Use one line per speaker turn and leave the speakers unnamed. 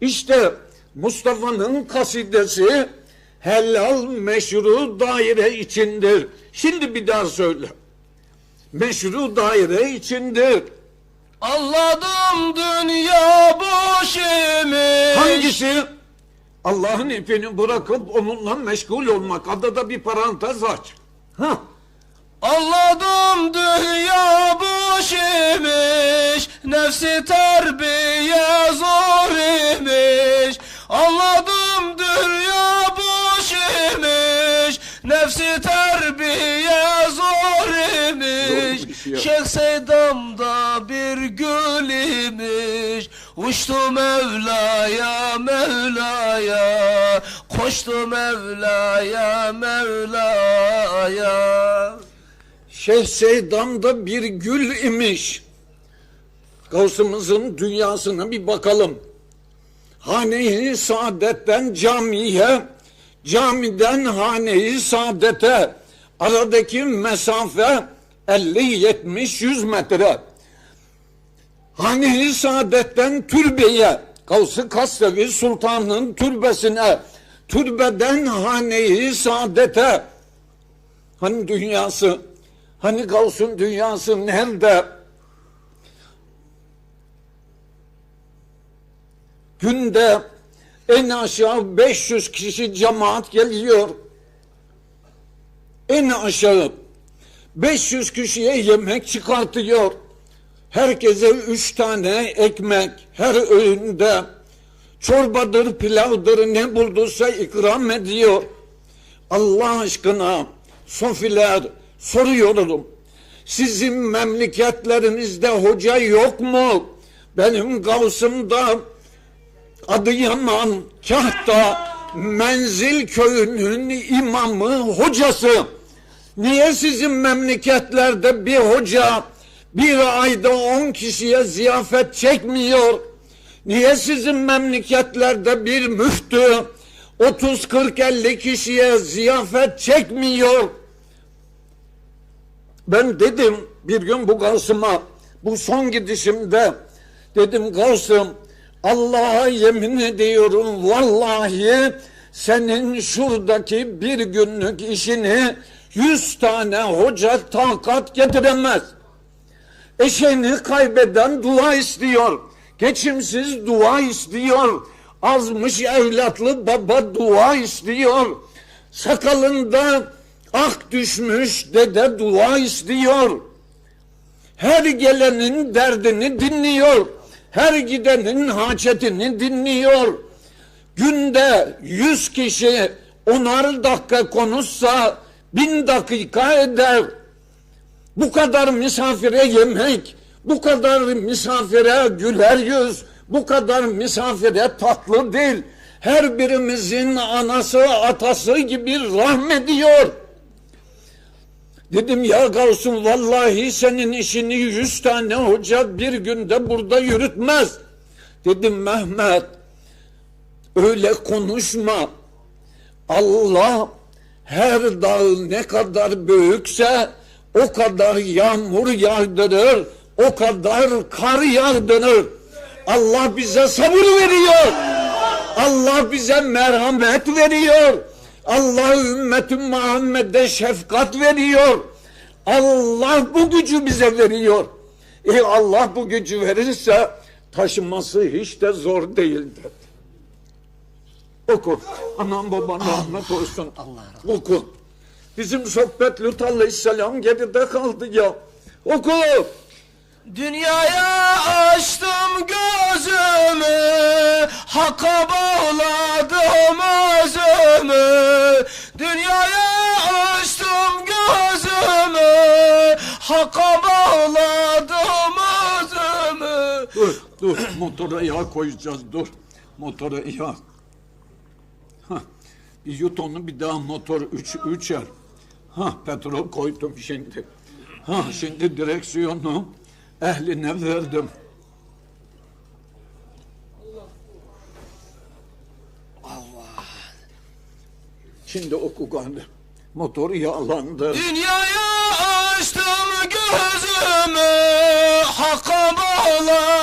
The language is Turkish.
İşte Mustafa'nın kasidesi helal meşru daire içindir. Şimdi bir daha söyle. Meşru daire içindir.
Anladım dünya boş imiş.
Hangisi? Allah'ın ipini bırakıp onunla meşgul olmak. Adada bir parantez aç. Ha.
Anladım dünya boş imiş. Nefsi terbiye zor Şeyh Seydam'da bir gül imiş Uçtu Mevla'ya Mevla'ya Koştu Mevla'ya Mevla'ya
Şeyh Seydam'da bir gül imiş. Gavsımızın dünyasına bir bakalım. Hane-i Saadet'ten camiye, camiden Hane-i Saadet'e aradaki mesafe 50-70-100 metre. Hane-i Saadet'ten türbeye, Gavs-ı Kasrevi Sultan'ın türbesine, türbeden Hane-i Saadet'e, Hani dünyası, hani Gavs'un dünyası nerede? Günde en aşağı 500 kişi cemaat geliyor. En aşağı 500 kişiye yemek çıkartıyor. Herkese üç tane ekmek her öğünde çorbadır, pilavdır ne bulduysa ikram ediyor. Allah aşkına sofiler soruyorum. Sizin memleketlerinizde hoca yok mu? Benim Gavsım'da Adıyaman, Kahta, Menzil köyünün imamı, hocası. Niye sizin memleketlerde bir hoca bir ayda on kişiye ziyafet çekmiyor? Niye sizin memleketlerde bir müftü 30 40 50 kişiye ziyafet çekmiyor? Ben dedim bir gün bu Gavsım'a bu son gidişimde dedim Gavsım Allah'a yemin ediyorum vallahi senin şuradaki bir günlük işini yüz tane hoca takat getiremez. Eşeğini kaybeden dua istiyor. Geçimsiz dua istiyor. Azmış evlatlı baba dua istiyor. Sakalında ak düşmüş dede dua istiyor. Her gelenin derdini dinliyor. Her gidenin hacetini dinliyor. Günde yüz kişi onar dakika konuşsa bin dakika eder. Bu kadar misafire yemek, bu kadar misafire güler yüz, bu kadar misafire tatlı değil. Her birimizin anası atası gibi rahmediyor. Dedim ya Gavsum vallahi senin işini yüz tane hoca bir günde burada yürütmez. Dedim Mehmet öyle konuşma. Allah her dağ ne kadar büyükse o kadar yağmur yağdırır, o kadar kar yağdırır. Allah bize sabır veriyor. Allah bize merhamet veriyor. Allah ümmeti Muhammed'e şefkat veriyor. Allah bu gücü bize veriyor. E Allah bu gücü verirse taşıması hiç de zor değildir. Oku. Anam baban rahmet olsun. Oku. Bizim sohbet Lut Aleyhisselam geride kaldı ya. Oku.
Dünyaya açtım gözümü Hakka bağladım özümü Dünyaya açtım gözümü Hakka bağladım özümü
Dur, dur. Motora yağ koyacağız, dur. Motora yağ. Hah. Bir daha motor üç, üçer. Ha petrol koydum şimdi. Ha şimdi direksiyonu ehline verdim. Allah. Şimdi oku gani. Motor yağlandı.
Dünyaya açtım gözümü Hakka bağladım